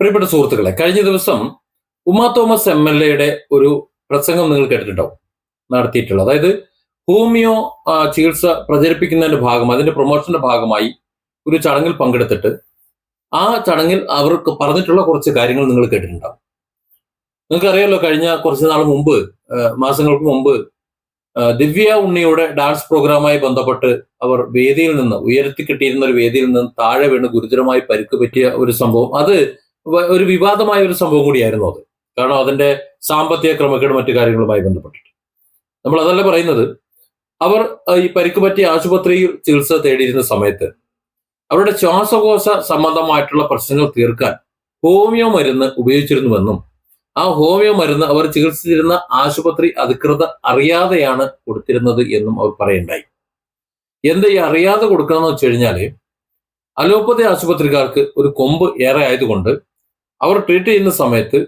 പ്രിയപ്പെട്ട സുഹൃത്തുക്കളെ കഴിഞ്ഞ ദിവസം ഉമാ തോമസ് എം എൽ എയുടെ ഒരു പ്രസംഗം നിങ്ങൾ കേട്ടിട്ടുണ്ടാവും നടത്തിയിട്ടുള്ളത്. അതായത് ഹോമിയോ ചികിത്സ പ്രചരിപ്പിക്കുന്നതിന്റെ ഭാഗം അതിന്റെ പ്രൊമോഷന്റെ ഭാഗമായി ഒരു ചടങ്ങിൽ പങ്കെടുത്തിട്ട് ആ ചടങ്ങിൽ അവർക്ക് പറഞ്ഞിട്ടുള്ള കുറച്ച് കാര്യങ്ങൾ നിങ്ങൾ കേട്ടിട്ടുണ്ടാവും നിങ്ങൾക്കറിയാലോ കഴിഞ്ഞ കുറച്ച് നാൾ മുമ്പ് മാസങ്ങൾക്ക് മുമ്പ് ദിവ്യ ഉണ്ണിയുടെ ഡാൻസ് പ്രോഗ്രാമായി ബന്ധപ്പെട്ട് അവർ വേദിയിൽ നിന്ന് ഉയർത്തി കിട്ടിയിരുന്ന ഒരു വേദിയിൽ നിന്ന് താഴെ വീണ് ഗുരുതരമായി പരിക്ക് പറ്റിയ ഒരു സംഭവം. അത് ഒരു വിവാദമായ ഒരു സംഭവം കൂടിയായിരുന്നു അത്. കാരണം അതിന്റെ സാമ്പത്തിക ക്രമക്കേട് മറ്റു കാര്യങ്ങളുമായി ബന്ധപ്പെട്ടിട്ട്. നമ്മൾ അതല്ല പറയുന്നത്. അവർ ഈ പരിക്ക് പറ്റിയ ആശുപത്രിയിൽ ചികിത്സ തേടിയിരുന്ന സമയത്ത് അവരുടെ ശ്വാസകോശ സംബന്ധമായിട്ടുള്ള പ്രശ്നങ്ങൾ തീർക്കാൻ ഹോമിയോ മരുന്ന് ഉപയോഗിച്ചിരുന്നുവെന്നും ആ ഹോമിയോ മരുന്ന് അവർ ചികിത്സിച്ചിരുന്ന ആശുപത്രി അധികൃതർ അറിയാതെയാണ് കൊടുത്തിരുന്നത് എന്നും അവർ പറയുണ്ടായി എന്ത് ഈ അറിയാതെ കൊടുക്കണമെന്ന് വെച്ച് കഴിഞ്ഞാൽ അലോപ്പതി ആശുപത്രിക്കാർക്ക് ഒരു കൊമ്പ് ഏറെ ആയതുകൊണ്ട് അവർ ട്രീറ്റ് ചെയ്യുന്ന സമയത്ത്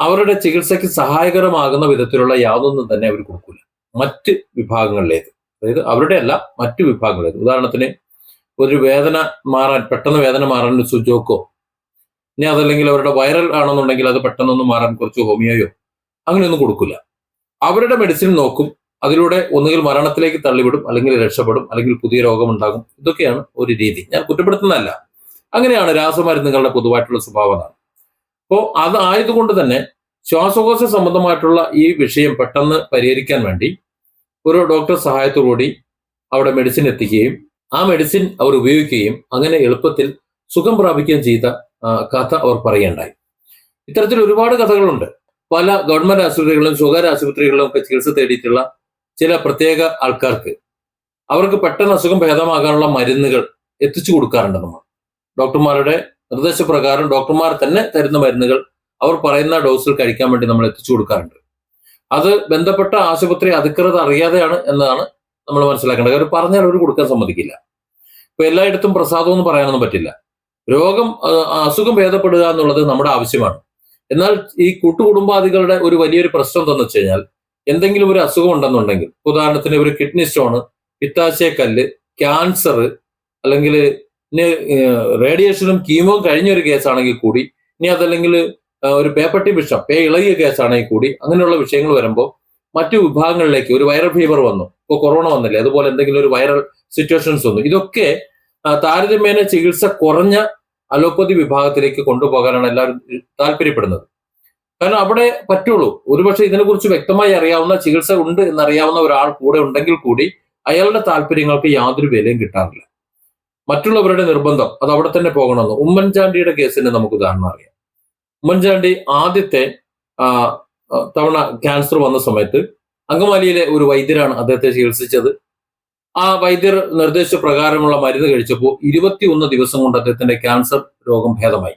അവരുടെ ചികിത്സയ്ക്ക് സഹായകരമാകുന്ന വിധത്തിലുള്ള യാതൊന്നും തന്നെ അവർ കൊടുക്കൂല. മറ്റ് വിഭാഗങ്ങളിലേത്. അതായത് അവരുടെ അല്ല മറ്റു വിഭാഗങ്ങളിലേത്. ഉദാഹരണത്തിന് ഒരു വേദന മാറാൻ പെട്ടെന്ന് വേദന മാറാൻ ഒരു സുജോക്കോ ഇനി അതല്ലെങ്കിൽ അവരുടെ വൈറൽ ആണെന്നുണ്ടെങ്കിൽ അത് പെട്ടെന്നൊന്നും മാറാൻ കുറച്ച് ഹോമിയോയോ അങ്ങനെയൊന്നും കൊടുക്കില്ല അവരുടെ മെഡിസിൻ നോക്കും അതിലൂടെ ഒന്നുകിൽ മരണത്തിലേക്ക് തള്ളിവിടും അല്ലെങ്കിൽ രക്ഷപ്പെടും അല്ലെങ്കിൽ പുതിയ രോഗമുണ്ടാകും. ഇതൊക്കെയാണ് ഒരു രീതി. ഞാൻ കുറ്റപ്പെടുത്തുന്നതല്ല. അങ്ങനെയാണ് രാസമരുന്നുകളുടെ പൊതുവായിട്ടുള്ള സ്വഭാവം അതാണ് അപ്പോൾ അത് ആയതുകൊണ്ട് തന്നെ ശ്വാസകോശ സംബന്ധമായിട്ടുള്ള ഈ വിഷയം പെട്ടെന്ന് പരിഹരിക്കാൻ വേണ്ടി ഒരു ഡോക്ടർ സഹായത്തോടുകൂടി അവിടെ മെഡിസിൻ എത്തിക്കുകയും ആ മെഡിസിൻ അവർ ഉപയോഗിക്കുകയും അങ്ങനെ എളുപ്പത്തിൽ സുഖം പ്രാപിക്കുകയും ചെയ്ത കഥ അവർ പറയുകയുണ്ടായി. ഇത്തരത്തിൽ ഒരുപാട് കഥകളുണ്ട്. പല ഗവൺമെന്റ് ആശുപത്രികളിലും സ്വകാര്യ ആശുപത്രികളിലും ഒക്കെ ചികിത്സ തേടിയിട്ടുള്ള ചില പ്രത്യേക ആൾക്കാർക്ക് അവർക്ക് പെട്ടെന്ന് അസുഖം ഭേദമാകാനുള്ള മരുന്നുകൾ എത്തിച്ചു കൊടുക്കാറുണ്ട് നമ്മൾ. ഡോക്ടർമാരുടെ നിർദ്ദേശപ്രകാരം ഡോക്ടർമാർ തന്നെ തരുന്ന മരുന്നുകൾ അവർ പറയുന്ന ഡോസിൽ കഴിക്കാൻ വേണ്ടി നമ്മൾ എത്തിച്ചു കൊടുക്കാറുണ്ട്. അത് ബന്ധപ്പെട്ട ആശുപത്രി അധികൃതർ അറിയാതെയാണ് എന്നതാണ് നമ്മൾ മനസ്സിലാക്കേണ്ടത്. അവർ പറഞ്ഞാൽ അവർ കൊടുക്കാൻ സമ്മതിക്കില്ല. ഇപ്പൊ എല്ലായിടത്തും പ്രസാദം എന്ന് പറയാനൊന്നും പറ്റില്ല. രോഗം അസുഖം ഭേദപ്പെടുക എന്നുള്ളത് നമ്മുടെ ആവശ്യമാണ്. എന്നാൽ ഈ കൂട്ടുകുടുംബാദികളുടെ ഒരു വലിയൊരു പ്രശ്നം എന്താണെന്ന് വെച്ച് കഴിഞ്ഞാൽ എന്തെങ്കിലും ഒരു അസുഖം ഉണ്ടെന്നുണ്ടെങ്കിൽ ഉദാഹരണത്തിന് ഒരു കിഡ്നി സ്റ്റോണ് പിത്താശയക്കല്ല് ക്യാൻസർ അല്ലെങ്കിൽ ഇനി റേഡിയേഷനും കീമോ കഴിഞ്ഞ ഒരു കേസാണെങ്കിൽ കൂടി ഇനി അതല്ലെങ്കിൽ ഒരു പേപ്പട്ടി വിഷം പേ ഇളകിയ കേസാണെങ്കിൽ കൂടി അങ്ങനെയുള്ള വിഷയങ്ങൾ വരുമ്പോൾ മറ്റു വിഭാഗങ്ങളിലേക്ക് ഒരു വൈറൽ ഫീവർ വന്നു ഇപ്പോൾ കൊറോണ വന്നില്ലേ അതുപോലെ എന്തെങ്കിലും ഒരു വൈറൽ സിറ്റുവേഷൻസ് വന്നു ഇതൊക്കെ താരതമ്യേന ചികിത്സ കുറഞ്ഞ അലോപ്പതി വിഭാഗത്തിലേക്ക് കൊണ്ടുപോകാനാണ് എല്ലാവരും താല്പര്യപ്പെടുന്നത്. കാരണം അവിടെ പറ്റുള്ളൂ ഒരുപക്ഷെ ഇതിനെക്കുറിച്ച് വ്യക്തമായി അറിയാവുന്ന ചികിത്സ ഉണ്ട് എന്നറിയാവുന്ന ഒരാൾ കൂടെ ഉണ്ടെങ്കിൽ കൂടി അയാളുടെ താല്പര്യങ്ങൾക്ക് യാതൊരു വിലയും കിട്ടാറില്ല. മറ്റുള്ളവരുടെ നിർബന്ധം അത് അവിടെ തന്നെ പോകണമെന്ന്. ഉമ്മൻചാണ്ടിയുടെ കേസിന് നമുക്ക് ഉദാഹരണം അറിയാം. ഉമ്മൻചാണ്ടി ആദ്യത്തെ തവണ ക്യാൻസർ വന്ന സമയത്ത് അങ്കമാലിയിലെ ഒരു വൈദ്യരാണ് അദ്ദേഹത്തെ ചികിത്സിച്ചത്. ആ വൈദ്യർ നിർദ്ദേശ പ്രകാരമുള്ള മരുന്ന് കഴിച്ചപ്പോൾ ഇരുപത്തിയൊന്ന് ദിവസം കൊണ്ട് അദ്ദേഹത്തിന്റെ ക്യാൻസർ രോഗം ഭേദമായി.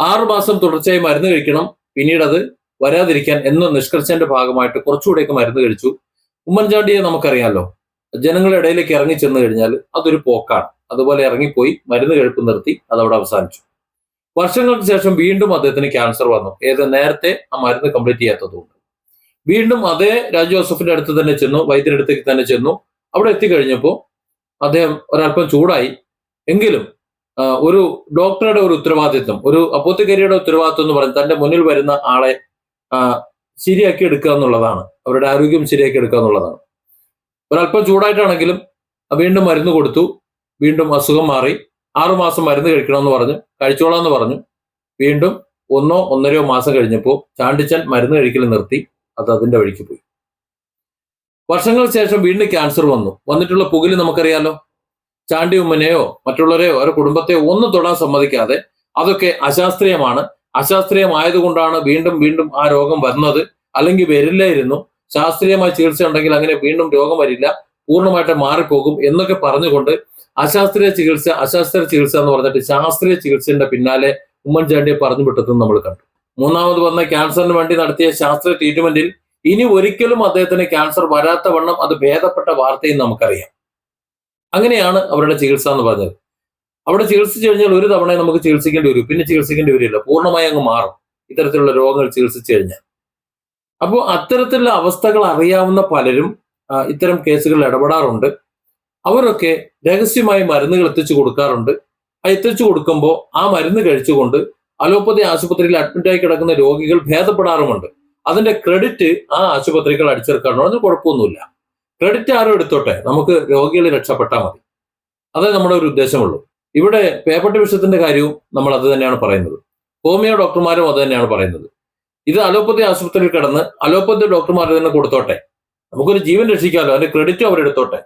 ആറു മാസം തുടർച്ചയായി മരുന്ന് കഴിക്കണം പിന്നീട് അത് വരാതിരിക്കാൻ എന്ന നിഷ്കർഷന്റെ ഭാഗമായിട്ട് കുറച്ചുകൂടെയൊക്കെ മരുന്ന് കഴിച്ചു. ഉമ്മൻചാണ്ടിയെ നമുക്കറിയാമല്ലോ ജനങ്ങളുടെ ഇടയിലേക്ക് ഇറങ്ങി ചെന്ന് കഴിഞ്ഞാൽ അതൊരു പോക്കാണ്. അതുപോലെ ഇറങ്ങിപ്പോയി മരുന്ന് കഴിപ്പ് നിർത്തി അതവിടെ അവസാനിച്ചു. വർഷങ്ങൾക്ക് ശേഷം വീണ്ടും അദ്ദേഹത്തിന് ക്യാൻസർ വന്നു. ഏത് നേരത്തെ ആ മരുന്ന് കംപ്ലീറ്റ് ചെയ്യാത്തതുകൊണ്ട്. വീണ്ടും അതേ രാജു ജോസഫിന്റെ അടുത്ത് തന്നെ ചെന്നു വൈദ്യന്റെ അടുത്തേക്ക് തന്നെ ചെന്നു. അവിടെ എത്തിക്കഴിഞ്ഞപ്പോൾ അദ്ദേഹം ഒരല്പം ചൂടായി. എങ്കിലും ഒരു ഡോക്ടറുടെ ഒരു ഉത്തരവാദിത്വം ഒരു അപ്പോത്തിക്കരിയുടെ ഉത്തരവാദിത്വം എന്ന് പറഞ്ഞ് തന്റെ മുന്നിൽ വരുന്ന ആളെ ശരിയാക്കി എടുക്കുക എന്നുള്ളതാണ്. അവരുടെ ആരോഗ്യം ശരിയാക്കി എടുക്കുക എന്നുള്ളതാണ്. ഒരല്പം ചൂടായിട്ടാണെങ്കിലും വീണ്ടും മരുന്ന് കൊടുത്തു. വീണ്ടും അസുഖം മാറി. ആറുമാസം മരുന്ന് കഴിക്കണമെന്ന് പറഞ്ഞു. കഴിച്ചോളാന്ന് പറഞ്ഞു. വീണ്ടും ഒന്നോ ഒന്നരയോ മാസം കഴിഞ്ഞപ്പോൾ ചാണ്ടിച്ചൻ മരുന്ന് കഴിക്കൽ നിർത്തി. അത് അതിന്റെ വഴിക്ക് പോയി. വർഷങ്ങൾക്ക് ശേഷം വീണ്ടും ക്യാൻസർ വന്നു. വന്നിട്ടുള്ള പുകൽ നമുക്കറിയാലോ. ചാണ്ടി ഉമ്മനെയോ മറ്റുള്ളവരെയോ അവരുടെ കുടുംബത്തെയോ ഒന്നും തൊടാൻ സമ്മതിക്കാതെ അതൊക്കെ അശാസ്ത്രീയമാണ്. അശാസ്ത്രീയമായതുകൊണ്ടാണ് വീണ്ടും വീണ്ടും ആ രോഗം വന്നത് അല്ലെങ്കിൽ വരില്ലായിരുന്നു. ശാസ്ത്രീയമായ ചികിത്സ ഉണ്ടെങ്കിൽ അങ്ങനെ വീണ്ടും രോഗം വരില്ല. പൂർണമായിട്ട് മാറിപ്പോകും എന്നൊക്കെ പറഞ്ഞുകൊണ്ട് അശാസ്ത്രീയ ചികിത്സ അശാസ്ത്രീയ ചികിത്സ എന്ന് പറഞ്ഞിട്ട് ശാസ്ത്രീയ ചികിത്സയുടെ പിന്നാലെ ഉമ്മൻചാണ്ടിയെ പറഞ്ഞു വിട്ടതും നമ്മൾ കണ്ടു. മൂന്നാമത് വന്ന ക്യാൻസറിന് വേണ്ടി നടത്തിയ ശാസ്ത്രീയ ട്രീറ്റ്മെന്റിൽ ഇനി ഒരിക്കലും അദ്ദേഹത്തിന് ക്യാൻസർ വരാത്ത വണ്ണം അത് ഭേദപ്പെട്ട വാർത്തയും നമുക്കറിയാം. അങ്ങനെയാണ് അവരുടെ ചികിത്സ എന്ന് പറഞ്ഞത്. അവിടെ ചികിത്സിച്ചു കഴിഞ്ഞാൽ ഒരു തവണ നമുക്ക് ചികിത്സിക്കേണ്ടി വരും. പിന്നെ ചികിത്സിക്കേണ്ടി വരില്ല. പൂർണമായി അങ്ങ് മാറും. ഇത്തരത്തിലുള്ള രോഗങ്ങൾ ചികിത്സിച്ചു കഴിഞ്ഞാൽ. അപ്പോൾ അത്തരത്തിലുള്ള അവസ്ഥകൾ അറിയാവുന്ന പലരും ഇത്തരം കേസുകളിൽ ഇടപെടാറുണ്ട്. അവരൊക്കെ രഹസ്യമായി മരുന്നുകൾ എത്തിച്ചു കൊടുക്കാറുണ്ട്. എത്തിച്ചു കൊടുക്കുമ്പോൾ ആ മരുന്ന് കഴിച്ചുകൊണ്ട് അലോപ്പതി ആശുപത്രിയിൽ അഡ്മിറ്റായി കിടക്കുന്ന രോഗികൾ ഭേദപ്പെടാറുമുണ്ട്. അതിന്റെ ക്രെഡിറ്റ് ആ ആശുപത്രികൾ അടിച്ചെടുക്കാറുണ്ട്. അതിന് കുഴപ്പമൊന്നുമില്ല. ക്രെഡിറ്റ് ആരും എടുത്തോട്ടെ നമുക്ക് രോഗികൾ രക്ഷപ്പെട്ടാൽ മതി. അതേ നമ്മുടെ ഒരു ഉദ്ദേശമുള്ളൂ. ഇവിടെ പേപ്പർ ഡിവിഷത്തിന്റെ കാര്യവും നമ്മൾ അത് തന്നെയാണ് പറയുന്നത്. ഹോമിയോ ഡോക്ടർമാരും അത് തന്നെയാണ് പറയുന്നത്. ഇത് അലോപ്പതി ആശുപത്രിയിൽ കിടന്ന് അലോപ്പതി ഡോക്ടർമാർ തന്നെ കൊടുത്തോട്ടെ. നമുക്കൊരു ജീവൻ രക്ഷിക്കാമല്ലോ അതിന്റെ ക്രെഡിറ്റും അവരെടുത്തോട്ടെ.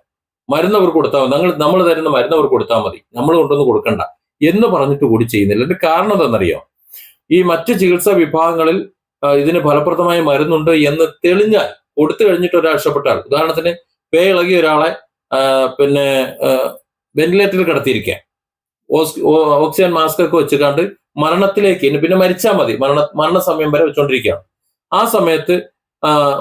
മരുന്ന് അവർ കൊടുത്താൽ മതി. നമ്മൾ തരുന്ന മരുന്ന് അവർ കൊടുത്താൽ മതി. നമ്മൾ കൊണ്ടൊന്നും കൊടുക്കണ്ട. എന്ന് പറഞ്ഞിട്ട് കൂടി ചെയ്യുന്നില്ല. അതിന്റെ കാരണം എന്താണെന്നറിയോ? ഈ മറ്റ് ചികിത്സാ വിഭാഗങ്ങളിൽ ഇതിന് ഫലപ്രദമായ മരുന്നുണ്ട് എന്ന് തെളിഞ്ഞാൽ കൊടുത്തു കഴിഞ്ഞിട്ട് ഒരാൾ രക്ഷപ്പെട്ടാൽ ഉദാഹരണത്തിന് പേ ഇളകിയ ഒരാളെ പിന്നെ വെന്റിലേറ്ററിൽ കിടത്തിയിരിക്കുക. ഓക്സിജൻ മാസ്ക് ഒക്കെ വെച്ചിട്ടാണ്ട് മരണത്തിലേക്ക് പിന്നെ മരിച്ചാൽ മതി. മരണ മരണസമയം വരെ വെച്ചുകൊണ്ടിരിക്കുകയാണ് ആ സമയത്ത്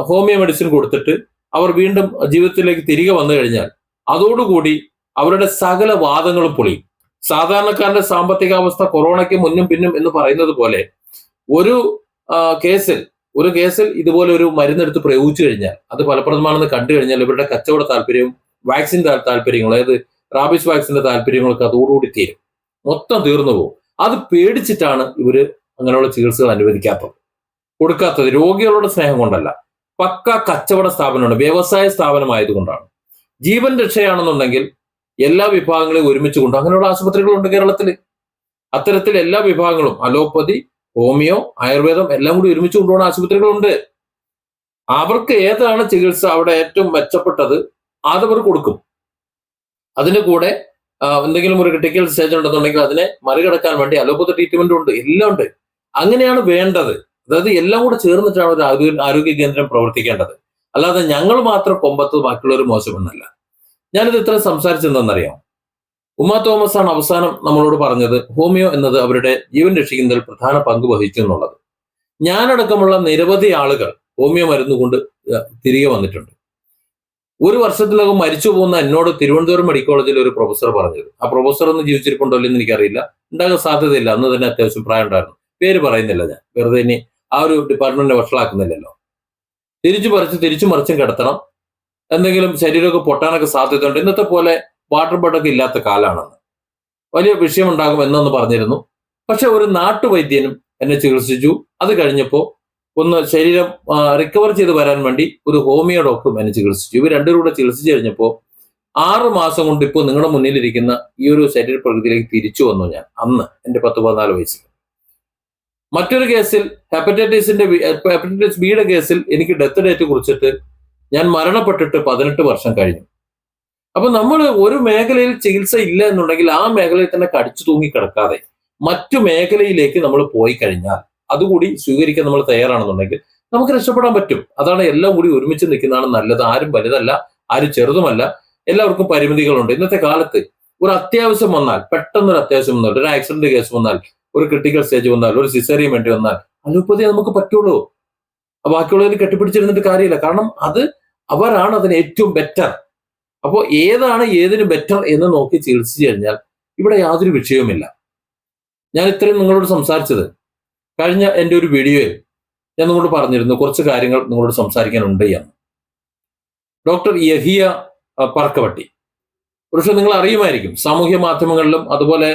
ഹോമിയോ മെഡിസിൻ കൊടുത്തിട്ട് അവർ വീണ്ടും ജീവിതത്തിലേക്ക് തിരികെ വന്നു കഴിഞ്ഞാൽ അതോടുകൂടി അവരുടെ സകല വാദങ്ങളും പൊളിയും. സാധാരണക്കാരന്റെ സാമ്പത്തികാവസ്ഥ കൊറോണയ്ക്ക് മുന്നും പിന്നും എന്ന് പറയുന്നത് പോലെ ഒരു കേസിൽ ഒരു കേസിൽ ഇതുപോലെ ഒരു മരുന്നെടുത്ത് പ്രയോഗിച്ചു കഴിഞ്ഞാൽ അത് ഫലപ്രദമാണെന്ന് കണ്ടു കഴിഞ്ഞാൽ ഇവരുടെ കച്ചവട താല്പര്യവും വാക്സിൻ താല്പര്യങ്ങൾ അതായത് റാബിസ് വാക്സിന്റെ താല്പര്യങ്ങളൊക്കെ അതോടുകൂടി തീരും. മൊത്തം തീർന്നു പോകും. അത് പേടിച്ചിട്ടാണ് ഇവർ അങ്ങനെയുള്ള ചികിത്സകൾ അനുവദിക്കാത്തത്. കൊടുക്കാത്തത് രോഗികളുടെ സ്നേഹം കൊണ്ടല്ല. പക്ക കച്ചവട സ്ഥാപനമാണ് വ്യവസായ സ്ഥാപനമായതുകൊണ്ടാണ്. ജീവൻ രക്ഷയാണെന്നുണ്ടെങ്കിൽ എല്ലാ വിഭാഗങ്ങളെയും ഒരുമിച്ച് കൊണ്ട് അങ്ങനെയുള്ള ആശുപത്രികളുണ്ട് കേരളത്തിൽ അത്തരത്തിൽ എല്ലാ വിഭാഗങ്ങളും അലോപ്പതി ഹോമിയോ ആയുർവേദം എല്ലാം കൂടി ഒരുമിച്ച് കൊണ്ടുപോകുന്ന ആശുപത്രികളുണ്ട്. അവർക്ക് ഏതാണ് ചികിത്സ അവിടെ ഏറ്റവും മെച്ചപ്പെട്ടത് അതവർ കൊടുക്കും. അതിന് കൂടെ എന്തെങ്കിലും ഒരു ക്രിട്ടിക്കൽ സ്റ്റേജ് ഉണ്ടെന്നുണ്ടെങ്കിൽ അതിനെ മറികടക്കാൻ വേണ്ടി അലോപ്പതി ട്രീറ്റ്മെന്റ് ഉണ്ട് എല്ലാം ഉണ്ട്. അങ്ങനെയാണ് വേണ്ടത്. അതായത് എല്ലാം കൂടെ ചേർന്നിട്ടാണ് ഒരു ആരോഗ്യ ആരോഗ്യ കേന്ദ്രം പ്രവർത്തിക്കേണ്ടത്. അല്ലാതെ ഞങ്ങൾ മാത്രം കൊമ്പത്ത് ബാക്കിയുള്ളവർ മോശമെന്നല്ല. ഞാനിത് ഇത്ര സംസാരിച്ചെന്തെന്നറിയാം ഉമ്മ തോമസ് ആണ് അവസാനം നമ്മളോട് പറഞ്ഞത് ഹോമിയോ എന്നത് അവരുടെ ജീവൻ രക്ഷിക്കുന്നതിൽ പ്രധാന പങ്ക് വഹിച്ചു എന്നുള്ളത്. ഞാനടക്കമുള്ള നിരവധി ആളുകൾ ഹോമിയോ മരുന്ന് കൊണ്ട് തിരികെ വന്നിട്ടുണ്ട്. ഒരു വർഷത്തിനകം മരിച്ചു പോകുന്ന എന്നോട് തിരുവനന്തപുരം മെഡിക്കൽ കോളേജിൽ ഒരു പ്രൊഫസർ പറഞ്ഞത് ആ പ്രൊഫസർ ഒന്ന് ജീവിച്ചിരിപ്പുണ്ടോ ഇല്ലെന്ന് എനിക്കറിയില്ല. ഉണ്ടാകാൻ സാധ്യതയില്ല. അന്ന് തന്നെ അത്യാവശ്യം പ്രായം ഉണ്ടായിരുന്നു. പേര് പറയുന്നില്ല ഞാൻ. വെറുതെ ഇനി ആ ഒരു ഡിപ്പാർട്ട്മെന്റിനെ വഷളാക്കുന്നില്ലല്ലോ. തിരിച്ചു പറിച്ച് തിരിച്ചു മറിച്ചും കിടത്തണം. എന്തെങ്കിലും ശരീരമൊക്കെ പൊട്ടാനൊക്കെ സാധ്യതയുണ്ട്. ഇന്നത്തെ പോലെ വാട്ടർ ബെഡൊക്കെ ഇല്ലാത്ത കാലാണെന്ന്. വലിയ വിഷയമുണ്ടാകും എന്നൊന്ന് പറഞ്ഞിരുന്നു. പക്ഷെ ഒരു നാട്ടുവൈദ്യനും എന്നെ ചികിത്സിച്ചു. അത് കഴിഞ്ഞപ്പോൾ ഒന്ന് ശരീരം റിക്കവർ ചെയ്ത് വരാൻ വേണ്ടി ഒരു ഹോമിയോ ഡോക്ടറും എന്നെ ചികിത്സിച്ചു. ഇവർ രണ്ടുപേരും കൂടെ ചികിത്സിച്ചു കഴിഞ്ഞപ്പോൾ ആറ് മാസം കൊണ്ട് ഇപ്പോൾ നിങ്ങളുടെ മുന്നിലിരിക്കുന്ന ഈ ഒരു ശരീരപ്രകൃതിയിലേക്ക് തിരിച്ചു വന്നു ഞാൻ. അന്ന് എന്റെ പത്ത് പതിനാല് വയസ്സിൽ. മറ്റൊരു കേസിൽ ഹെപ്പറ്റൈറ്റിസിന്റെ ഹെപ്പറ്റൈറ്റിസ് ബിയുടെ കേസിൽ എനിക്ക് ഡെത്ത് ഡേറ്റ് കുറിച്ചിട്ട് ഞാൻ മരണപ്പെട്ടിട്ട് പതിനെട്ട് വർഷം കഴിഞ്ഞു. അപ്പൊ നമ്മൾ ഒരു മേഖലയിൽ ചികിത്സ ഇല്ല എന്നുണ്ടെങ്കിൽ ആ മേഖലയിൽ തന്നെ കടിച്ചു തൂങ്ങി കിടക്കാതെ മറ്റു മേഖലയിലേക്ക് നമ്മൾ പോയി കഴിഞ്ഞാൽ അതുകൂടി സ്വീകരിക്കാൻ നമ്മൾ തയ്യാറാണെന്നുണ്ടെങ്കിൽ നമുക്ക് രക്ഷപ്പെടാൻ പറ്റും. അതാണ് എല്ലാം കൂടി ഒരുമിച്ച് നിൽക്കുന്നതാണ് നല്ലത്. ആരും വലുതല്ല ആരും ചെറുതുമല്ല. എല്ലാവർക്കും പരിമിതികളുണ്ട്. ഇന്നത്തെ കാലത്ത് ഒരു അത്യാവശ്യം വന്നാൽ പെട്ടെന്നൊരു അത്യാവശ്യം വന്നാൽ ഒരു ആക്സിഡന്റ് കേസ് വന്നാൽ ഒരു ക്രിട്ടിക്കൽ സ്റ്റേജ് വന്നാൽ ഒരു സിസേറിയം വേണ്ടി വന്നാൽ അലോപ്പതി നമുക്ക് പറ്റുള്ളൂ. ബാക്കിയുള്ളതിൽ കെട്ടിപ്പിടിച്ചിരുന്നിട്ട് കാര്യമില്ല. കാരണം അത് അവരാണ് അതിന് ഏറ്റവും ബെറ്റർ അപ്പോൾ ഏതാണ് ഏതിന് ബെറ്റർ എന്ന് നോക്കി ചികിത്സിച്ചു കഴിഞ്ഞാൽ ഇവിടെ യാതൊരു വിഷയവുമില്ല. ഞാൻ ഇത്രയും നിങ്ങളോട് സംസാരിച്ചത്. കഴിഞ്ഞ എന്റെ ഒരു വീഡിയോയിൽ ഞാൻ നിങ്ങളോട് പറഞ്ഞിരുന്നു കുറച്ച് കാര്യങ്ങൾ നിങ്ങളോട് സംസാരിക്കാനുണ്ട് എന്ന്. ഡോക്ടർ യഹിയ പർക്കവട്ടി പക്ഷെ നിങ്ങൾ അറിയുമായിരിക്കും സാമൂഹ്യ മാധ്യമങ്ങളിലും അതുപോലെ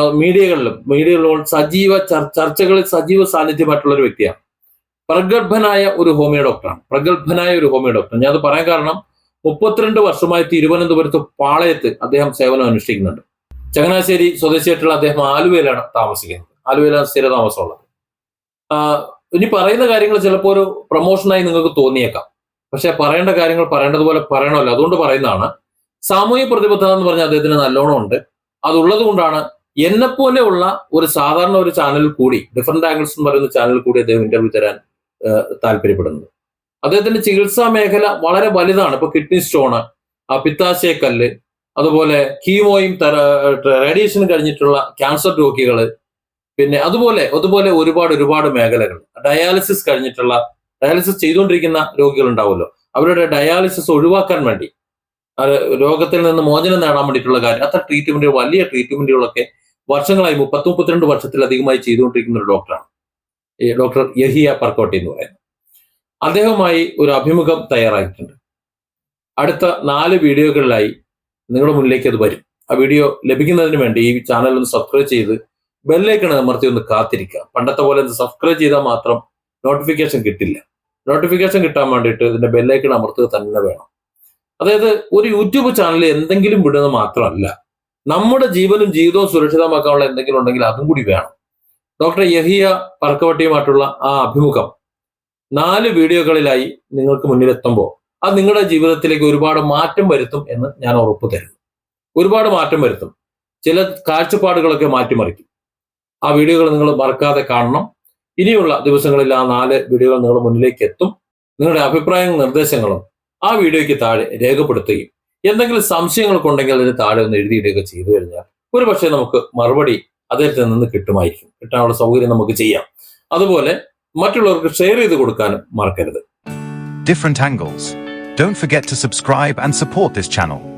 മീഡിയകളിലും മീഡിയകളിലും സജീവ ചർ- ചർച്ചകളിൽ സജീവ സാന്നിധ്യമായിട്ടുള്ള ഒരു വ്യക്തിയാണ്. പ്രഗത്ഭനായ ഒരു ഹോമിയോ ഡോക്ടറാണ്. പ്രഗത്ഭനായ ഒരു ഹോമിയോ ഡോക്ടർ ഞാൻ പറയാൻ കാരണം മുപ്പത്തിരണ്ട് വർഷമായി തിരുവനന്തപുരത്ത് പാളയത്ത് അദ്ദേഹം സേവനം അനുഷ്ഠിക്കുന്നുണ്ട്. ചങ്ങനാശ്ശേരി സ്വദേശിയായിട്ടുള്ള അദ്ദേഹം ആലുവയിലാണ് താമസിക്കുന്നത്. ആലുവയിലാണ് സ്ഥിര താമസമുള്ളത് ആ, ഇനി പറയുന്ന കാര്യങ്ങൾ ചിലപ്പോൾ ഒരു പ്രൊമോഷനായി നിങ്ങൾക്ക് തോന്നിയേക്കാം. പക്ഷെ പറയേണ്ട കാര്യങ്ങൾ പറയേണ്ടതുപോലെ പറയണമല്ലോ. അതുകൊണ്ട് പറയുന്നതാണ് സാമൂഹ്യ പ്രതിബദ്ധത എന്ന് പറഞ്ഞാൽ അദ്ദേഹത്തിന് നല്ലോണം ഉണ്ട്. അതുള്ളത് കൊണ്ടാണ് എന്നെ ഉള്ള ഒരു സാധാരണ ഒരു ചാനൽ കൂടി ഡിഫറെന്റ് ആംഗിൾസ് എന്ന് പറയുന്ന ചാനൽ കൂടി അദ്ദേഹം ഇന്റർവ്യൂ തരാൻ താല്പര്യപ്പെടുന്നത് അദ്ദേഹത്തിന്റെ ചികിത്സാ മേഖല വളരെ വലുതാണ്. ഇപ്പൊ കിഡ്നി സ്റ്റോണ് ആ പിത്താശയക്കല്ല് അതുപോലെ കീമോയും റേഡിയേഷനും കഴിഞ്ഞിട്ടുള്ള ക്യാൻസർ രോഗികൾ പിന്നെ അതുപോലെ അതുപോലെ ഒരുപാട് ഒരുപാട് മേഖലകൾ. ഡയാലിസിസ് കഴിഞ്ഞിട്ടുള്ള ഡയാലിസിസ് ചെയ്തുകൊണ്ടിരിക്കുന്ന രോഗികൾ ഉണ്ടാവുമല്ലോ. അവരുടെ ഡയാലിസിസ് ഒഴിവാക്കാൻ വേണ്ടി രോഗത്തിൽ നിന്ന് മോചനം നേടാൻ വേണ്ടിയിട്ടുള്ള കാര്യം അത്ര ട്രീറ്റ്മെന്റ് വലിയ ട്രീറ്റ്മെന്റുകളൊക്കെ വർഷങ്ങളായി മുപ്പത്തി മുപ്പത്തിരണ്ട് വർഷത്തിലധികമായി ചെയ്തുകൊണ്ടിരിക്കുന്ന ഒരു ഡോക്ടറാണ്. ഡോക്ടർ യഹിയ പർക്കോട്ടി എന്ന് പറയുന്നത്. അദ്ദേഹവുമായി ഒരു അഭിമുഖം തയ്യാറായിട്ടുണ്ട്. അടുത്ത നാല് വീഡിയോകളിലായി നിങ്ങളുടെ മുന്നിലേക്ക് അത് വരും. ആ വീഡിയോ ലഭിക്കുന്നതിന് വേണ്ടി ഈ ചാനൽ ഒന്ന് സബ്സ്ക്രൈബ് ചെയ്ത് ബെല്ലൈക്കൺ അമർത്തി ഒന്ന് കാത്തിരിക്കുക. പണ്ടത്തെ പോലെ സബ്സ്ക്രൈബ് ചെയ്താൽ മാത്രം നോട്ടിഫിക്കേഷൻ കിട്ടില്ല. നോട്ടിഫിക്കേഷൻ കിട്ടാൻ വേണ്ടിയിട്ട് ഇതിന്റെ ബെല്ലൈക്കൺ അമർത്തുക തന്നെ വേണം. അതായത് ഒരു യൂട്യൂബ് ചാനൽ എന്തെങ്കിലും വിടുന്നത് മാത്രമല്ല. നമ്മുടെ ജീവനും ജീവിതവും സുരക്ഷിതമാക്കാനുള്ള എന്തെങ്കിലും ഉണ്ടെങ്കിൽ അതും കൂടി വേണം. ഡോക്ടർ യഹിയ പറക്കവട്ടിയുമായിട്ടുള്ള ആ അഭിമുഖം നാല് വീഡിയോകളിലായി നിങ്ങൾക്ക് മുന്നിലെത്തുമ്പോൾ അത് നിങ്ങളുടെ ജീവിതത്തിലേക്ക് ഒരുപാട് മാറ്റം വരുത്തും എന്ന് ഞാൻ ഉറപ്പ് തരുന്നു. ഒരുപാട് മാറ്റം വരുത്തും. ചില കാഴ്ചപ്പാടുകളൊക്കെ മാറ്റിമറിക്കും. ആ വീഡിയോകൾ നിങ്ങൾ മറക്കാതെ കാണണം. ഇനിയുള്ള ദിവസങ്ങളിൽ ആ നാല് വീഡിയോകൾ നിങ്ങളുടെ മുന്നിലേക്ക് എത്തും. നിങ്ങളുടെ അഭിപ്രായങ്ങളും നിർദ്ദേശങ്ങളും ആ വീഡിയോയ്ക്ക് താഴെ രേഖപ്പെടുത്തുകയും എന്തെങ്കിലും സംശയങ്ങളൊക്കെ ഉണ്ടെങ്കിൽ അതിന് താഴെ ഒന്ന് എഴുതിയിടുകയൊക്കെ ചെയ്തു കഴിഞ്ഞാൽ ഒരു പക്ഷേ നമുക്ക് മറുപടി അദ്ദേഹത്തിൽ നിന്ന് കിട്ടുമായിരിക്കും കിട്ടാനുള്ള സൗകര്യം നമുക്ക് ചെയ്യാം അതുപോലെ മറ്റുള്ളവർക്ക് ഷെയർ ചെയ്ത് കൊടുക്കാനും മറക്കരുത് different angles. Don't forget to subscribe and support this channel.